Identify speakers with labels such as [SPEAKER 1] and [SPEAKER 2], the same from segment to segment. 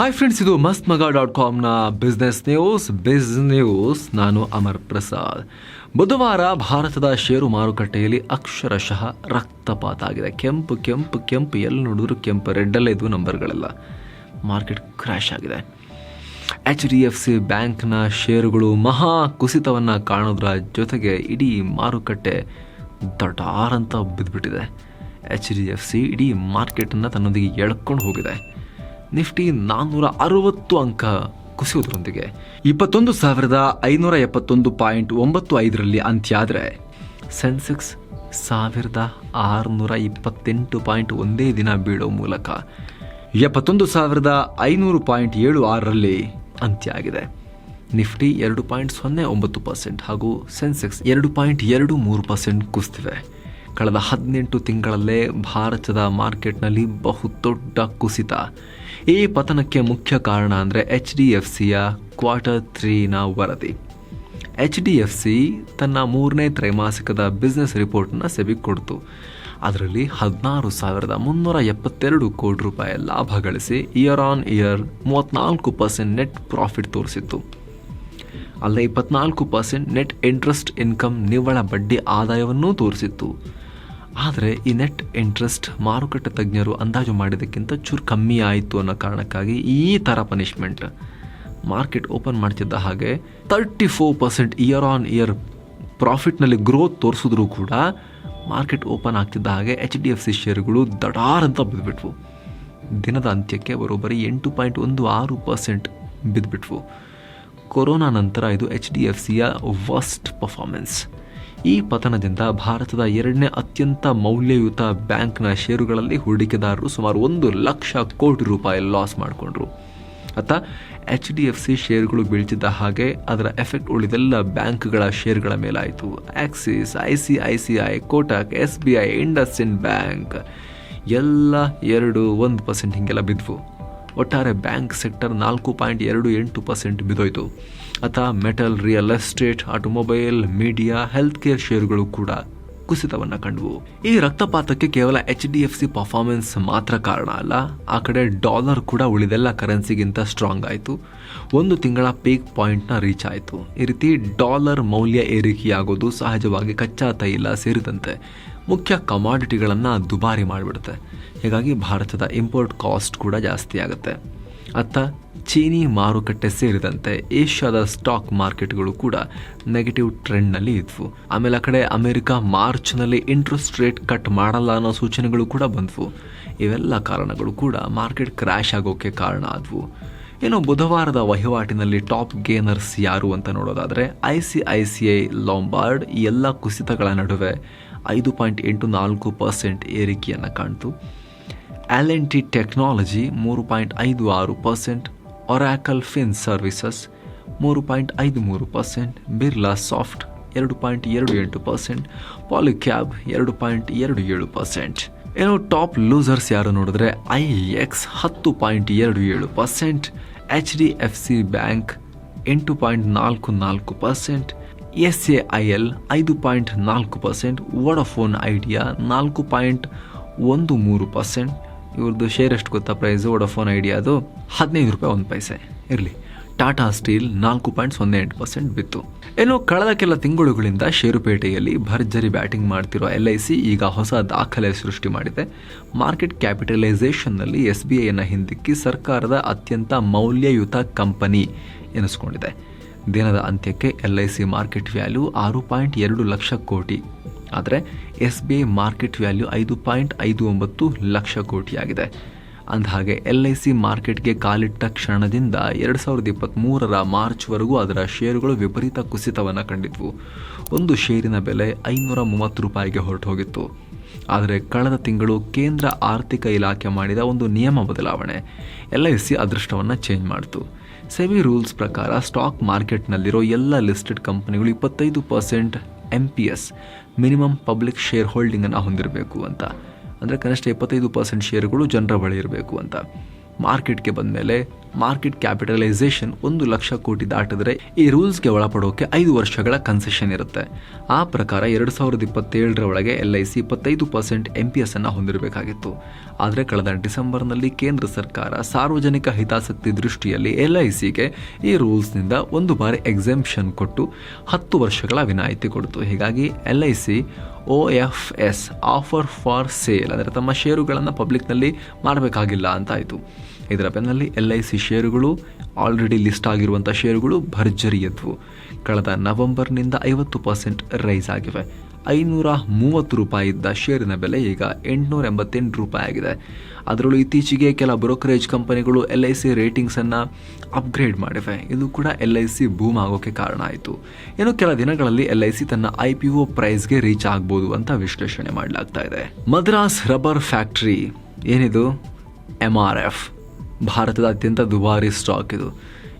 [SPEAKER 1] Hi friends ಇದು Mast Maga dot ಕಾಮ್ನ business news ಬಿಸ್ ನ್ಯೂಸ್ ನಾನು ಅಮರ್ ಪ್ರಸಾದ್. ಬುಧವಾರ ಭಾರತದ ಷೇರು ಮಾರುಕಟ್ಟೆಯಲ್ಲಿ ಅಕ್ಷರಶಃ ರಕ್ತಪಾತ ಆಗಿದೆ. ಕೆಂಪು ಕೆಂಪು ಕೆಂಪು, ಎಲ್ಲಿ ನೋಡಿದ್ರು ಕೆಂಪು ರೆಡ್ಡಲ್ಲೇ ಇದ್ವು ನಂಬರ್ಗಳೆಲ್ಲ. ಮಾರ್ಕೆಟ್ ಕ್ರ್ಯಾಶ್ ಆಗಿದೆ. ಎಚ್ ಡಿ ಎಫ್ ಸಿ ಬ್ಯಾಂಕ್ನ ಷೇರುಗಳು ಮಹಾ ಕುಸಿತವನ್ನು ಕಾಣೋದ್ರ ಜೊತೆಗೆ ಇಡೀ ಮಾರುಕಟ್ಟೆ ದೊಡ್ಡಾರಂತ ಬಿದ್ದುಬಿಟ್ಟಿದೆ ಎಚ್ ಡಿ ಎಫ್ ಸಿ ಇಡೀ ಮಾರ್ಕೆಟನ್ನು ತನ್ನೊಂದಿಗೆ ಎಳ್ಕೊಂಡು ಹೋಗಿದೆ. ನಿಫ್ಟಿ ನಾನ್ನೂರ ಅರವತ್ತು ಅಂಕ ಕುಸಿಯೋದ್ರೊಂದಿಗೆ ಇಪ್ಪತ್ತೊಂದು ಸಾವಿರದ ಐನೂರ ಎಪ್ಪತ್ತೊಂದು ಪಾಯಿಂಟ್ ಒಂಬತ್ತು ಐದರಲ್ಲಿ ಅಂತ್ಯ ಆದರೆ ಸೆನ್ಸೆಕ್ಸ್ ಸಾವಿರದ ಆರುನೂರ ಇಪ್ಪತ್ತೆಂಟು ಪಾಯಿಂಟ್ ಒಂದೇ ದಿನ ಬೀಳೋ ಮೂಲಕ ಎಪ್ಪತ್ತೊಂದು ಸಾವಿರದ ಐನೂರು ಪಾಯಿಂಟ್ ಏಳು ಆರರಲ್ಲಿ ಅಂತ್ಯ ಆಗಿದೆ ನಿಫ್ಟಿ ಎರಡು ಪಾಯಿಂಟ್ ಸೊನ್ನೆ ಒಂಬತ್ತು ಪರ್ಸೆಂಟ್ ಹಾಗೂ ಸೆನ್ಸೆಕ್ಸ್ ಎರಡು ಪಾಯಿಂಟ್ ಎರಡು ಮೂರು ಪರ್ಸೆಂಟ್ ಕುಸಿದಿವೆ. ಕಳೆದ ಹದಿನೆಂಟು ತಿಂಗಳಲ್ಲೇ ಭಾರತದ ಮಾರ್ಕೆಟ್ನಲ್ಲಿ ಬಹುದೊಡ್ಡ ಕುಸಿತ. ಈ ಪತನಕ್ಕೆ ಮುಖ್ಯ ಕಾರಣ ಅಂದರೆ ಎಚ್ ಡಿ ಎಫ್ ಸಿಯ ಕ್ವಾರ್ಟರ್ ತ್ರೀನ ವರದಿ. ಎಚ್ ಡಿ ಎಫ್ ಸಿ ತನ್ನ ಮೂರನೇ ತ್ರೈಮಾಸಿಕದ ಬಿಸ್ನೆಸ್ ರಿಪೋರ್ಟನ್ನು ಸೆಬಿಗೆ ಕೊಡ್ತು. ಅದರಲ್ಲಿ ಹದಿನಾರು ಸಾವಿರದ ಮುನ್ನೂರ ಎಪ್ಪತ್ತೆರಡು ಕೋಟಿ ರೂಪಾಯಿ ಲಾಭ ಗಳಿಸಿ ಇಯರ್ ಆನ್ ಇಯರ್ ಮೂವತ್ತ್ನಾಲ್ಕು ಪರ್ಸೆಂಟ್ ನೆಟ್ ಪ್ರಾಫಿಟ್ ತೋರಿಸಿತ್ತು. ಅಲ್ಲದೆ ಇಪ್ಪತ್ನಾಲ್ಕು ಪರ್ಸೆಂಟ್ ನೆಟ್ ಇಂಟ್ರೆಸ್ಟ್ ಇನ್ಕಮ್ ನಿವ್ವಳ ಬಡ್ಡಿ ಆದಾಯವನ್ನೂ ತೋರಿಸಿತ್ತು. ಆದರೆ ಈ ನೆಟ್ ಇಂಟ್ರೆಸ್ಟ್ ಮಾರುಕಟ್ಟೆ ತಜ್ಞರು ಅಂದಾಜು ಮಾಡಿದ್ದಕ್ಕಿಂತ ಚೂರು ಕಮ್ಮಿ ಆಯಿತು ಅನ್ನೋ ಕಾರಣಕ್ಕಾಗಿ ಈ ಥರ ಪನಿಷ್ಮೆಂಟ್ ಮಾರ್ಕೆಟ್ ಓಪನ್ ಮಾಡ್ತಿದ್ದ ಹಾಗೆ thirty four percent year on year ಪ್ರಾಫಿಟ್ನಲ್ಲಿ growth ತೋರಿಸಿದ್ರು ಕೂಡ ಮಾರ್ಕೆಟ್ ಓಪನ್ ಆಗ್ತಿದ್ದ ಹಾಗೆ ಎಚ್ ಡಿ ಎಫ್ ಸಿ ಶೇರುಗಳು ದಡಾರ್ ಅಂತ ಬಿದ್ದುಬಿಟ್ವು ದಿನದ ಅಂತ್ಯಕ್ಕೆ ಬರೋಬ್ಬರಿ ಎಂಟು ಪಾಯಿಂಟ್ ಒಂದು ಆರು ಪರ್ಸೆಂಟ್ ಬಿದ್ದುಬಿಟ್ವು ಕೊರೋನಾ ನಂತರ ಇದು ಎಚ್ ಡಿ ಎಫ್ ಸಿಯ ವರ್ಸ್ಟ್ ಪರ್ಫಾರ್ಮೆನ್ಸ್ ಈ ಪತನದಿಂದ ಭಾರತದ ಎರಡನೇ ಅತ್ಯಂತ ಮೌಲ್ಯಯುತ ಬ್ಯಾಂಕ್ನ ಷೇರುಗಳಲ್ಲಿ ಹೂಡಿಕೆದಾರರು ಸುಮಾರು ಒಂದು ಲಕ್ಷ ಕೋಟಿ ರೂಪಾಯಿ ಲಾಸ್ ಮಾಡಿಕೊಂಡ್ರು. ಅತ್ತ ಎಚ್ ಡಿ ಎಫ್ ಸಿ ಶೇರುಗಳು ಬೀಳ್ತಿದ್ದ ಹಾಗೆ ಅದರ ಎಫೆಕ್ಟ್ ಉಳಿದೆಲ್ಲ ಬ್ಯಾಂಕ್ಗಳ ಷೇರುಗಳ ಮೇಲಾಯಿತು. Axis, I C I C I, Kotak, S B I IndusInd bank, ಎಲ್ಲ ಎರಡು ಒಂದು ಪರ್ಸೆಂಟ್ ಹೀಗೆಲ್ಲ ಬಿದ್ವು. ಒಟ್ಟಾರೆ ಬ್ಯಾಂಕ್ ಸೆಕ್ಟರ್ ನಾಲ್ಕು ಪಾಯಿಂಟ್ ಎರಡು ಎಂಟು ಪರ್ಸೆಂಟ್ ಬಿದ್ದೋಯ್ತು. ಅತ metal real estate, automobile, media health care ಶೇರುಗಳು ಕೂಡ ಕುಸಿತವನ್ನು ಕಂಡವು. ಈ ರಕ್ತಪಾತಕ್ಕೆ ಕೇವಲ H D F C performance ಮಾತ್ರ ಕಾರಣ ಅಲ್ಲ, ಆ ಕಡೆ ಡಾಲರ್ ಕೂಡ ಉಳಿದೆಲ್ಲ ಕರೆನ್ಸಿಗಿಂತ ಸ್ಟ್ರಾಂಗ್ ಆಯಿತು. ಒಂದು ತಿಂಗಳ ಪೀಕ್ ಪಾಯಿಂಟ್ನ ರೀಚ್ ಆಯಿತು. ಈ ರೀತಿ ಡಾಲರ್ ಮೌಲ್ಯ ಏರಿಕೆಯಾಗೋದು ಸಹಜವಾಗಿ ಕಚ್ಚಾ ತೈಲ ಸೇರಿದಂತೆ ಮುಖ್ಯ ಕಮಾಡಿಟಿಗಳನ್ನು ದುಬಾರಿ ಮಾಡಿಬಿಡುತ್ತೆ. ಹೀಗಾಗಿ ಭಾರತದ ಇಂಪೋರ್ಟ್ ಕಾಸ್ಟ್ ಕೂಡ ಜಾಸ್ತಿ ಆಗುತ್ತೆ. ಅತ್ತ ಚೀನಿ ಮಾರುಕಟ್ಟೆ ಸೇರಿದಂತೆ ಏಷ್ಯಾದ ಸ್ಟಾಕ್ ಮಾರ್ಕೆಟ್ಗಳು ಕೂಡ ನೆಗೆಟಿವ್ ಟ್ರೆಂಡ್ನಲ್ಲಿ ಇದ್ವು. ಆಮೇಲೆ ಆ ಕಡೆ ಅಮೆರಿಕ ಮಾರ್ಚ್ನಲ್ಲಿ ಇಂಟ್ರೆಸ್ಟ್ ರೇಟ್ ಕಟ್ ಮಾಡಲ್ಲ ಅನ್ನೋ ಸೂಚನೆಗಳು ಕೂಡ ಬಂದ್ವು. ಇವೆಲ್ಲ ಕಾರಣಗಳು ಕೂಡ ಮಾರ್ಕೆಟ್ ಕ್ರ್ಯಾಶ್ ಆಗೋಕ್ಕೆ ಕಾರಣ ಆದವು. ಇನ್ನು ಬುಧವಾರದ ವಹಿವಾಟಿನಲ್ಲಿ ಟಾಪ್ ಗೇನರ್ಸ್ ಯಾರು ಅಂತ ನೋಡೋದಾದರೆ I C I C I, Lombard ಎಲ್ಲ ಕುಸಿತಗಳ ನಡುವೆ ಐದು ಪಾಯಿಂಟ್ ಎಂಟು ನಾಲ್ಕು ಪರ್ಸೆಂಟ್ ಏರಿಕೆಯನ್ನು ಕಾಣ್ತು. ಎಲ್ ಎನ್ ಟಿ ಟೆಕ್ನಾಲಜಿ ಮೂರು ಪಾಯಿಂಟ್ ಐದು ಆರು ಪರ್ಸೆಂಟ್. ಒರಾಕಲ್ ಫಿನ್ ಸರ್ವಿಸಸ್ ಮೂರು ಪಾಯಿಂಟ್ ಐದು ಮೂರು ಪರ್ಸೆಂಟ್. ಬಿರ್ಲಾ ಸಾಫ್ಟ್ ಎರಡು ಪಾಯಿಂಟ್ ಎರಡು ಎಂಟು ಪರ್ಸೆಂಟ್. ಪಾಲಿಕ್ಯಾಬ್ ಎರಡು ಪಾಯಿಂಟ್ ಎರಡು ಏಳು ಪರ್ಸೆಂಟ್. ಏನೋ ಟಾಪ್ ಲೂಸರ್ಸ್ ಯಾರು ನೋಡಿದ್ರೆ ಐ ಎಕ್ಸ್ ಹತ್ತು ಪಾಯಿಂಟ್ ಎರಡು ಏಳು percent. H D F C bank ಎಂಟು ಪಾಯಿಂಟ್ ನಾಲ್ಕು ನಾಲ್ಕು percent. S A I L ಐದು ಪಾಯಿಂಟ್ ನಾಲ್ಕು ಪರ್ಸೆಂಟ್. ವೋಡಫೋನ್ ಐಡಿಯಾ ನಾಲ್ಕು ಪಾಯಿಂಟ್ ಒಂದು ಮೂರು ಪರ್ಸೆಂಟ್. ಇವ್ರದ್ದು ಶೇರ್ ಎಷ್ಟು ಗೊತ್ತಾ ಪ್ರೈಸು ಐಡಿಯಾ ಐಡಿಯಾದು ಹದಿನೈದು ರೂಪಾಯಿ ಒಂದು ಪೈಸೆ ಇರಲಿ. ಟಾಟಾ ಸ್ಟೀಲ್ ನಾಲ್ಕು ಪಾಯಿಂಟ್ ಸೊನ್ನೆ ಎಂಟು ಪರ್ಸೆಂಟ್ ಬಿತ್ತು. ಇನ್ನು ಕಳೆದ ಕೆಲ ತಿಂಗಳುಗಳಿಂದ ಷೇರುಪೇಟೆಯಲ್ಲಿ ಭರ್ಜರಿ ಬ್ಯಾಟಿಂಗ್ ಮಾಡ್ತಿರೋ ಎಲ್ ಐ ಸಿ ಈಗ ಹೊಸ ದಾಖಲೆ ಸೃಷ್ಟಿ ಮಾಡಿದೆ. ಮಾರ್ಕೆಟ್ ಕ್ಯಾಪಿಟಲೈಸೇಷನ್ನಲ್ಲಿ ಎಸ್ ಬಿ ಐಯನ್ನು ಹಿಂದಿಕ್ಕಿ ಸರ್ಕಾರದ ಅತ್ಯಂತ ಮೌಲ್ಯಯುತ ಕಂಪನಿ ಎನಿಸ್ಕೊಂಡಿದೆ. ದಿನದ ಅಂತ್ಯಕ್ಕೆ L I C market value ಆರು ಪಾಯಿಂಟ್ ಎರಡು ಲಕ್ಷ ಕೋಟಿ. ಆದರೆ S B I market value ಐದು ಪಾಯಿಂಟ್ ಐದು ಒಂಬತ್ತು ಲಕ್ಷ ಕೋಟಿಯಾಗಿದೆ. ಅಂದಹಾಗೆ ಎಲ್ ಐ ಸಿ ಮಾರ್ಕೆಟ್ಗೆ ಕಾಲಿಟ್ಟ ಕ್ಷಣದಿಂದ ಎರಡು ಸಾವಿರದ ಇಪ್ಪತ್ತ್ಮೂರರ ಮಾರ್ಚ್ವರೆಗೂ ಅದರ ಷೇರುಗಳು ವಿಪರೀತ ಕುಸಿತವನ್ನು ಕಂಡಿದ್ವು. ಒಂದು ಷೇರಿನ ಬೆಲೆ ಐನೂರ ಮೂವತ್ತು ರೂಪಾಯಿಗೆ ಹೊರಟು ಹೋಗಿತ್ತು ಆದರೆ ಕಳೆದ ತಿಂಗಳು ಕೇಂದ್ರ ಆರ್ಥಿಕ ಇಲಾಖೆ ಮಾಡಿದ ಒಂದು ನಿಯಮ ಬದಲಾವಣೆ. ಎಲ್ ಐ ಸಿ ಅದೃಷ್ಟವನ್ನು ಚೇಂಜ್ ಮಾಡಿತು. ಸೆವಿ ರೂಲ್ಸ್ ಪ್ರಕಾರ ಸ್ಟಾಕ್ ಮಾರ್ಕೆಟ್ನಲ್ಲಿರೋ ಎಲ್ಲ ಲಿಸ್ಟೆಡ್ ಕಂಪನಿಗಳು ಇಪ್ಪತ್ತೈದು percent M P S minimum public share ಹೋಲ್ಡಿಂಗನ್ನು ಹೊಂದಿರಬೇಕು ಅಂತ. ಅಂದರೆ ಕನಿಷ್ಠ ಇಪ್ಪತ್ತೈದು ಪರ್ಸೆಂಟ್ ಶೇರುಗಳು ಜನರ ಬಳಿ ಇರಬೇಕು ಅಂತ. ಮಾರ್ಕೆಟ್ಗೆ ಬಂದಮೇಲೆ ಮಾರ್ಕೆಟ್ ಕ್ಯಾಪಿಟಲೈಸೇಷನ್ ಒಂದು ಲಕ್ಷ ಕೋಟಿ ದಾಟಿದ್ರೆ ಈ ರೂಲ್ಸ್ಗೆ ಒಳಪಡೋಕೆ ಐದು ವರ್ಷಗಳ ಕನ್ಸೆಷನ್ ಇರುತ್ತೆ. ಆ ಪ್ರಕಾರ ಎರಡು ಸಾವಿರದ ಇಪ್ಪತ್ತೇಳರ ಒಳಗೆ ಎಲ್ ಐ ಸಿ ಇಪ್ಪತ್ತೈದು ಪರ್ಸೆಂಟ್ ಎಂ ಪಿ ಎಸ್ ಅನ್ನು ಹೊಂದಿರಬೇಕಾಗಿತ್ತು. ಆದರೆ ಕಳೆದ ಡಿಸೆಂಬರ್ನಲ್ಲಿ ಕೇಂದ್ರ ಸರ್ಕಾರ ಸಾರ್ವಜನಿಕ ಹಿತಾಸಕ್ತಿ ದೃಷ್ಟಿಯಲ್ಲಿ ಎಲ್ ಐ ಸಿಗೆ ಈ ರೂಲ್ಸ್ನಿಂದ ಒಂದು ಬಾರಿ ಎಕ್ಸೆಂಪ್ಷನ್ ಕೊಟ್ಟು ಹತ್ತು ವರ್ಷಗಳ ವಿನಾಯಿತಿ ಕೊಡ್ತು. ಹೀಗಾಗಿ L I C O F S, offer for sale, ಅಂದರೆ ತಮ್ಮ ಷೇರುಗಳನ್ನು ಪಬ್ಲಿಕ್ನಲ್ಲಿ ಮಾಡಬೇಕಾಗಿಲ್ಲ ಅಂತ ಆಯಿತು. ಇದರ ಬೆನ್ನಲ್ಲಿ ಎಲ್ ಐ ಸಿ ಷೇರುಗಳು ಆಲ್ರೆಡಿ ಲಿಸ್ಟ್ ಆಗಿರುವಂಥ ಷೇರುಗಳು ಭರ್ಜರಿ ಎದ್ವು ಕಳೆದ ನವೆಂಬರ್ನಿಂದ ಐವತ್ತು ಪರ್ಸೆಂಟ್ ರೈಸ್ ಆಗಿವೆ. ಐನೂರ ಮೂವತ್ತು ರೂಪಾಯಿ ಇದ್ದ ಷೇರಿನ ಬೆಲೆ ಈಗ ಎಂಟುನೂರ ಎಂಬತ್ತೆಂಟು ರೂಪಾಯಿ ಆಗಿದೆ. ಅದರಲ್ಲೂ ಇತ್ತೀಚೆಗೆ ಕೆಲ ಬ್ರೋಕರೇಜ್ ಕಂಪನಿಗಳು ಎಲ್ ಐ ಸಿ ರೇಟಿಂಗ್ಸನ್ನು ಅಪ್ಗ್ರೇಡ್ ಮಾಡಿವೆ. ಇದು ಕೂಡ ಎಲ್ ಐ ಸಿ ಬೂಮ್ ಆಗೋಕ್ಕೆ ಕಾರಣ ಆಯಿತು. ಇನ್ನು ಕೆಲ ದಿನಗಳಲ್ಲಿ ಎಲ್ ಐ ಸಿ ತನ್ನ ಐ ಪಿ ಒ ಪ್ರೈಸ್ಗೆ ರೀಚ್ ಆಗ್ಬೋದು ಅಂತ ವಿಶ್ಲೇಷಣೆ ಮಾಡಲಾಗ್ತಾ ಇದೆ. ಮದ್ರಾಸ್ ರಬ್ಬರ್ ಫ್ಯಾಕ್ಟ್ರಿ ಏನಿದು? ಎಂ ಆರ್ ಎಫ್ ಭಾರತದ ಅತ್ಯಂತ ದುಬಾರಿ ಸ್ಟಾಕ್ ಇದು.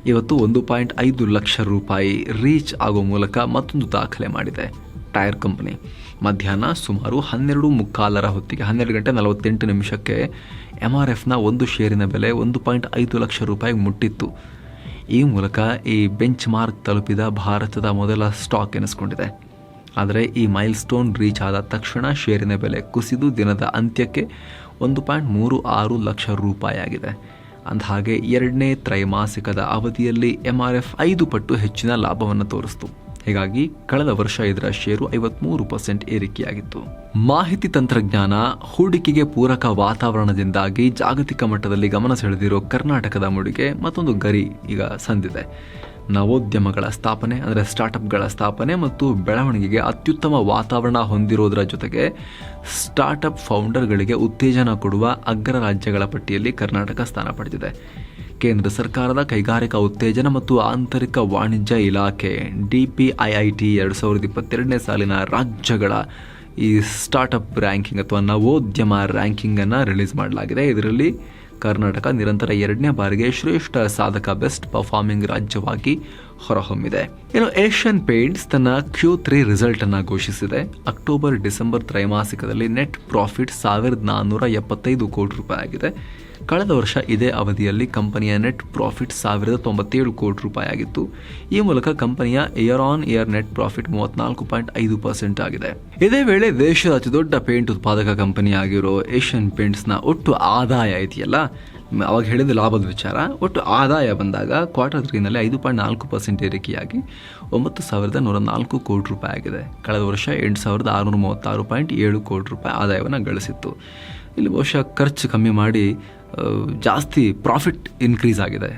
[SPEAKER 1] ಇವತ್ತು ಒಂದು ಪಾಯಿಂಟ್ ಐದು ಲಕ್ಷ ರೂಪಾಯಿ ರೀಚ್ ಆಗೋ ಮೂಲಕ ಮತ್ತೊಂದು ದಾಖಲೆ ಮಾಡಿದೆ. ಟೈರ್ ಕಂಪನಿ ಮಧ್ಯಾಹ್ನ ಸುಮಾರು ಹನ್ನೆರಡು ಮುಕ್ಕಾಲರ ಹೊತ್ತಿಗೆ, ಹನ್ನೆರಡು ಗಂಟೆ ನಲವತ್ತೆಂಟು ನಿಮಿಷಕ್ಕೆ ಎಂ ಆರ್ ಎಫ್ನ ಒಂದು ಷೇರಿನ ಬೆಲೆ ಒಂದು ಪಾಯಿಂಟ್ ಐದು ಲಕ್ಷ ರೂಪಾಯಿಗೆ ಮುಟ್ಟಿತ್ತು. ಈ ಮೂಲಕ ಈ ಬೆಂಚ್ ಮಾರ್ಕ್ ತಲುಪಿದ ಭಾರತದ ಮೊದಲ ಸ್ಟಾಕ್ ಎನಿಸ್ಕೊಂಡಿದೆ. ಆದರೆ ಈ ಮೈಲ್ ಸ್ಟೋನ್ ರೀಚ್ ಆದ ತಕ್ಷಣ ಷೇರಿನ ಬೆಲೆ ಕುಸಿದು ದಿನದ ಅಂತ್ಯಕ್ಕೆ ಒಂದು ಪಾಯಿಂಟ್ ಮೂರು ಆರು ಲಕ್ಷ ರೂಪಾಯಿ ಆಗಿದೆ ಅಂದಹಾಗೆ ಎರಡನೇ ತ್ರೈಮಾಸಿಕದ ಅವಧಿಯಲ್ಲಿ ಎಂಆರ್ಎಫ್ ಆರ್ ಎಫ್ ಐದು ಪಟ್ಟು ಹೆಚ್ಚಿನ ಲಾಭವನ್ನು ತೋರಿಸಿತು. ಹೀಗಾಗಿ ಕಳೆದ ವರ್ಷ ಇದರ ಷೇರು ಐವತ್ಮೂರು ಪರ್ಸೆಂಟ್ ಏರಿಕೆಯಾಗಿತ್ತು. ಮಾಹಿತಿ ತಂತ್ರಜ್ಞಾನ ಹೂಡಿಕೆಗೆ ಪೂರಕ ವಾತಾವರಣದಿಂದಾಗಿ ಜಾಗತಿಕ ಮಟ್ಟದಲ್ಲಿ ಗಮನ ಸೆಳೆದಿರೋ ಕರ್ನಾಟಕದ ಮುಡಿಗೆ ಮತ್ತೊಂದು ಗರಿ ಈಗ ಸಂದಿದೆ. ನವೋದ್ಯಮಗಳ ಸ್ಥಾಪನೆ, ಅಂದರೆ ಸ್ಟಾರ್ಟಪ್ಗಳ ಸ್ಥಾಪನೆ ಮತ್ತು ಬೆಳವಣಿಗೆಗೆ ಅತ್ಯುತ್ತಮ ವಾತಾವರಣ ಹೊಂದಿರೋದರ ಜೊತೆಗೆ ಸ್ಟಾರ್ಟಪ್ ಫೌಂಡರ್ಗಳಿಗೆ ಉತ್ತೇಜನ ಕೊಡುವ ಅಗ್ರ ರಾಜ್ಯಗಳ ಪಟ್ಟಿಯಲ್ಲಿ ಕರ್ನಾಟಕ ಸ್ಥಾನ ಪಡೆದಿದೆ. ಕೇಂದ್ರ ಸರ್ಕಾರದ ಕೈಗಾರಿಕಾ ಉತ್ತೇಜನ ಮತ್ತು ಆಂತರಿಕ ವಾಣಿಜ್ಯ ಇಲಾಖೆ, D P I I T ಎರಡು ಸಾವಿರದ ಇಪ್ಪತ್ತೆರಡನೇ ಸಾಲಿನ ರಾಜ್ಯಗಳ ಈ ಸ್ಟಾರ್ಟಪ್ ರ್ಯಾಂಕಿಂಗ್ ಅಥವಾ ನವೋದ್ಯಮ ರ್ಯಾಂಕಿಂಗನ್ನು ರಿಲೀಸ್ ಮಾಡಲಾಗಿದೆ. ಇದರಲ್ಲಿ ಕರ್ನಾಟಕ ನಿರಂತರ ಎರಡನೇ ಬಾರಿಗೆ ಶ್ರೇಷ್ಠ ಸಾಧಕ ಬೆಸ್ಟ್ ಪರ್ಫಾರ್ಮಿಂಗ್ ರಾಜ್ಯವಾಗಿ ಹೊರಹೊಮ್ಮಿದೆ. ಇನ್ನು ಏಷ್ಯನ್ ಪೇಂಟ್ಸ್ ತನ್ನ ಕ್ಯೂ ತ್ರೀ ರಿಸಲ್ಟ್ ಅನ್ನ ಘೋಷಿಸಿದೆ. ಅಕ್ಟೋಬರ್, ಡಿಸೆಂಬರ್ ತ್ರೈಮಾಸಿಕದಲ್ಲಿ ನೆಟ್ ಪ್ರಾಫಿಟ್ ಸಾವಿರದ ನಾನ್ನೂರ ಎಪ್ಪತ್ತೈದು ಕೋಟಿ ರೂಪಾಯಿ ಆಗಿದೆ. ಕಳೆದ ವರ್ಷ ಇದೇ ಅವಧಿಯಲ್ಲಿ ಕಂಪನಿಯ ನೆಟ್ ಪ್ರಾಫಿಟ್ ಸಾವಿರದ ತೊಂಬತ್ತೇಳು ಕೋಟಿ ರೂಪಾಯಿ ಆಗಿತ್ತು. ಈ ಮೂಲಕ ಕಂಪನಿಯ year on year net profit ಮೂವತ್ನಾಲ್ಕು ಪಾಯಿಂಟ್ ಐದು ಪರ್ಸೆಂಟ್ ಆಗಿದೆ. ಇದೇ ವೇಳೆ ದೇಶದ ಅತಿದೊಡ್ಡ ಪೇಂಟ್ ಉತ್ಪಾದಕ ಕಂಪನಿಯಾಗಿರೋ ಏಷ್ಯನ್ ಪೇಂಟ್ಸ್ನ ಒಟ್ಟು ಆದಾಯ ಇದೆಯಲ್ಲ? ಅವಾಗ ಹೇಳಿದ ಲಾಭದ ವಿಚಾರ. ಒಟ್ಟು ಆದಾಯ ಬಂದಾಗ ಕ್ವಾರ್ಟರ್ ತ್ರೀನಲ್ಲಿ ಐದು ಪಾಯಿಂಟ್ ನಾಲ್ಕು ಪರ್ಸೆಂಟ್ ಏರಿಕೆಯಾಗಿ ಒಂಬತ್ತು ಸಾವಿರದ ನೂರ ನಾಲ್ಕು ಕೋಟಿ ರೂಪಾಯಿ ಆಗಿದೆ. ಕಳೆದ ವರ್ಷ ಎಂಟು ಸಾವಿರದ ಆರುನೂರ ಮೂವತ್ತಾರು ಪಾಯಿಂಟ್ ಏಳು ಕೋಟಿ ರೂಪಾಯಿ ಆದಾಯವನ್ನು ಗಳಿಸಿತ್ತು. ಇಲ್ಲಿ ಬಹುಶಃ ಖರ್ಚು ಕಮ್ಮಿ ಮಾಡಿ ಜಾಸ್ತಿ ಪ್ರಾಫಿಟ್ ಇನ್ಕ್ರೀಸ್ ಆಗಿದೆ.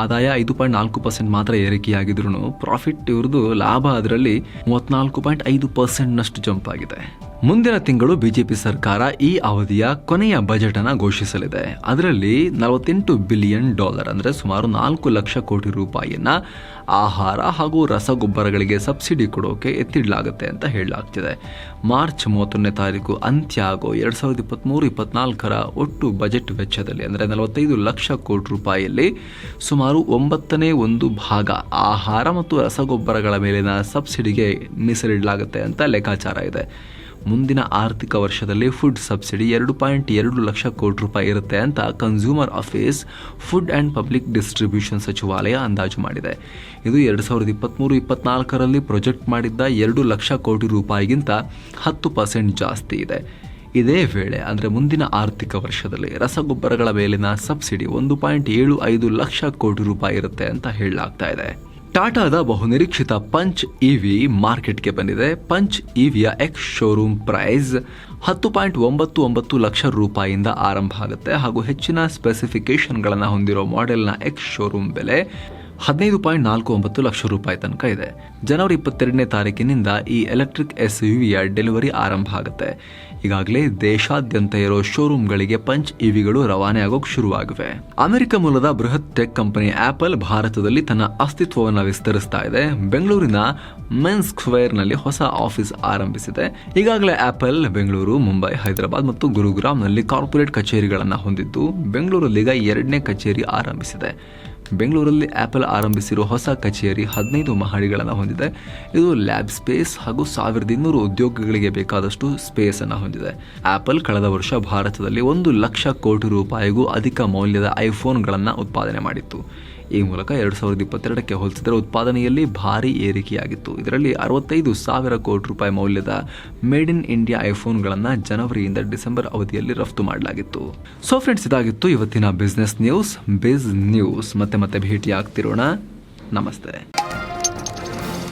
[SPEAKER 1] ಆದಾಯ ಐದು ಪಾಯಿಂಟ್ ನಾಲ್ಕು ಪರ್ಸೆಂಟ್ ಮಾತ್ರ ಏರಿಕೆಯಾಗಿದ್ರು ಪ್ರಾಫಿಟ್ ಇವ್ರದ್ದು ಲಾಭ ಅದರಲ್ಲಿ ಮೂವತ್ನಾಲ್ಕು ಪಾಯಿಂಟ್ ಐದು ಪರ್ಸೆಂಟ್ನಷ್ಟು ಜಂಪ್ ಆಗಿದೆ. ಮುಂದಿನ ತಿಂಗಳು ಬಿಜೆಪಿ ಸರ್ಕಾರ ಈ ಅವಧಿಯ ಕೊನೆಯ ಬಜೆಟ್ ಅನ್ನು ಘೋಷಿಸಲಿದೆ. ಅದರಲ್ಲಿ ನಲವತ್ತೆಂಟು ಬಿಲಿಯನ್ ಡಾಲರ್ ಅಂದರೆ ಸುಮಾರು ನಾಲ್ಕು ಲಕ್ಷ ಕೋಟಿ ರೂಪಾಯಿಯನ್ನ ಆಹಾರ ಹಾಗೂ ರಸಗೊಬ್ಬರಗಳಿಗೆ ಸಬ್ಸಿಡಿ ಕೊಡೋಕೆ ಎತ್ತಿಡಲಾಗುತ್ತೆ ಅಂತ ಹೇಳಲಾಗ್ತಿದೆ. ಮಾರ್ಚ್ ಮೂವತ್ತೊಂದನೇ ತಾರೀಕು ಅಂತ್ಯ ಆಗೋ ಎರಡು ಸಾವಿರದ ಇಪ್ಪತ್ತ್ಮೂರು ಇಪ್ಪತ್ನಾಲ್ಕರ ಒಟ್ಟು ಬಜೆಟ್ ವೆಚ್ಚದಲ್ಲಿ ಅಂದರೆ ನಲವತ್ತೈದು ಲಕ್ಷ ಕೋಟಿ ರೂಪಾಯಿಯಲ್ಲಿ ಸುಮಾರು ಒಂಬತ್ತನೇ ಒಂದು ಭಾಗ ಆಹಾರ ಮತ್ತು ರಸಗೊಬ್ಬರಗಳ ಮೇಲಿನ ಸಬ್ಸಿಡಿಗೆ ಮೀಸಲಿಡಲಾಗುತ್ತೆ ಅಂತ ಲೆಕ್ಕಾಚಾರ ಇದೆ. ಮುಂದಿನ ಆರ್ಥಿಕ ವರ್ಷದಲ್ಲಿ ಫುಡ್ ಸಬ್ಸಿಡಿ ಎರಡು ಪಾಯಿಂಟ್ ಎರಡು ಲಕ್ಷ ಕೋಟಿ ರೂಪಾಯಿ ಇರುತ್ತೆ ಅಂತ consumer office food and public distribution ಸಚಿವಾಲಯ ಅಂದಾಜು ಮಾಡಿದೆ. ಇದು ಎರಡು ಸಾವಿರದ ಇಪ್ಪತ್ತ್ಮೂರು ಇಪ್ಪತ್ನಾಲ್ಕರಲ್ಲಿ ಪ್ರೊಜೆಕ್ಟ್ ಮಾಡಿದ್ದ ಎರಡು ಲಕ್ಷ ಕೋಟಿ ರೂಪಾಯಿಗಿಂತ ಹತ್ತು ಪರ್ಸೆಂಟ್ ಜಾಸ್ತಿ ಇದೆ. ಇದೇ ವೇಳೆ ಅಂದರೆ ಮುಂದಿನ ಆರ್ಥಿಕ ವರ್ಷದಲ್ಲಿ ರಸಗೊಬ್ಬರಗಳ ಮೇಲಿನ ಸಬ್ಸಿಡಿ ಒಂದು ಪಾಯಿಂಟ್ ಏಳು ಐದು ಲಕ್ಷ ಕೋಟಿ ರೂಪಾಯಿ ಇರುತ್ತೆ ಅಂತ ಹೇಳಲಾಗ್ತಾ ಇದೆ. ಟಾಟಾದ ಬಹುನಿರೀಕ್ಷಿತ ಪಂಚ್ ಇವಿ ಮಾರ್ಕೆಟ್ಗೆ ಬಂದಿದೆ. ಪಂಚ್ ಇವಿಯ ಎಕ್ಸ್ ಶೋರೂಮ್ ಪ್ರೈಸ್ ಹತ್ತು ಪಾಯಿಂಟ್ ಒಂಬತ್ತು ಒಂಬತ್ತು ಲಕ್ಷ ರೂಪಾಯಿಯಿಂದ ಆರಂಭ ಆಗುತ್ತೆ ಹಾಗೂ ಹೆಚ್ಚಿನ ಸ್ಪೆಸಿಫಿಕೇಶನ್ಗಳನ್ನು ಹೊಂದಿರೋ ಮಾಡೆಲ್ನ ಎಕ್ಸ್ ಶೋರೂಮ್ ಬೆಲೆ ಹದಿನೈದು ಪಾಯಿಂಟ್ ನಾಲ್ಕು ಒಂಬತ್ತು ಲಕ್ಷ ರೂಪಾಯಿ ತನಕ ಇದೆ. ಜನವರಿ ಇಪ್ಪತ್ತೆರಡನೇ ತಾರೀಕಿನಿಂದ ಈ ಎಲೆಕ್ಟ್ರಿಕ್ ಎಸ್ ಯುವಿಯ ಡೆಲಿವರಿ ಆರಂಭ ಆಗುತ್ತೆ. ಈಗಾಗಲೇ ದೇಶಾದ್ಯಂತ ಇರೋ ಶೋರೂಮ್ಗಳಿಗೆ ಪಂಚ್ ಇವಿಗಳು ರವಾನೆ ಆಗೋಕೆ ಶುರುವಾಗಿವೆ. ಅಮೆರಿಕ ಮೂಲದ ಬೃಹತ್ ಟೆಕ್ ಕಂಪನಿ ಆಪಲ್ ಭಾರತದಲ್ಲಿ ತನ್ನ ಅಸ್ತಿತ್ವವನ್ನು ವಿಸ್ತರಿಸ್ತಾ ಇದೆ. ಬೆಂಗಳೂರಿನ ಮೆನ್ ಸ್ಕ್ವೇರ್ನಲ್ಲಿ ಹೊಸ ಆಫೀಸ್ ಆರಂಭಿಸಿದೆ. ಈಗಾಗಲೇ ಆಪಲ್ ಬೆಂಗಳೂರು, ಮುಂಬೈ, ಹೈದರಾಬಾದ್ ಮತ್ತು ಗುರುಗ್ರಾಮ್ನಲ್ಲಿ ಕಾರ್ಪೊರೇಟ್ ಕಚೇರಿಗಳನ್ನು ಹೊಂದಿದ್ದು ಬೆಂಗಳೂರಲ್ಲೀಗ ಎರಡನೇ ಕಚೇರಿ ಆರಂಭಿಸಿದೆ. ಬೆಂಗಳೂರಲ್ಲಿ ಆ್ಯಪಲ್ ಆರಂಭಿಸಿರುವ ಹೊಸ ಕಚೇರಿ ಹದಿನೈದು ಮಹಡಿಗಳನ್ನು ಹೊಂದಿದೆ. ಇದು ಲ್ಯಾಬ್ ಸ್ಪೇಸ್ ಹಾಗೂ ಸಾವಿರದ ಇನ್ನೂರು ಉದ್ಯೋಗಗಳಿಗೆ ಬೇಕಾದಷ್ಟು ಸ್ಪೇಸ್ ಅನ್ನು ಹೊಂದಿದೆ. ಆಪಲ್ ಕಳೆದ ವರ್ಷ ಭಾರತದಲ್ಲಿ ಒಂದು ಲಕ್ಷ ಕೋಟಿ ರೂಪಾಯಿಗೂ ಅಧಿಕ ಮೌಲ್ಯದ ಐಫೋನ್ಗಳನ್ನು ಉತ್ಪಾದನೆ ಮಾಡಿತ್ತು. ಈ ಮೂಲಕ ಎರಡು ಸಾವಿರದ ಇಪ್ಪತ್ತೆರಡಕ್ಕೆ ಹೋಲಿಸಿದರೆ ಉತ್ಪಾದನೆಯಲ್ಲಿ ಭಾರಿ ಏರಿಕೆಯಾಗಿತ್ತು. ಇದರಲ್ಲಿ ಅರವತ್ತೈದು ಸಾವಿರ ಕೋಟಿ ರೂಪಾಯಿ ಮೌಲ್ಯದ ಮೇಡ್ ಇನ್ ಇಂಡಿಯಾ ಐಫೋನ್ಗಳನ್ನು ಜನವರಿಯಿಂದ ಡಿಸೆಂಬರ್ ಅವಧಿಯಲ್ಲಿ ರಫ್ತು ಮಾಡಲಾಗಿತ್ತು. ಸೊ ಫ್ರೆಂಡ್ಸ್, ಇದಾಗಿತ್ತು ಇವತ್ತಿನ ಬಿಸ್ನೆಸ್ ನ್ಯೂಸ್, ಬಿಸ್ ನ್ಯೂಸ್. ಮತ್ತೆ ಮತ್ತೆ ಭೇಟಿ ಆಗ್ತಿರೋಣ ನಮಸ್ತೆ.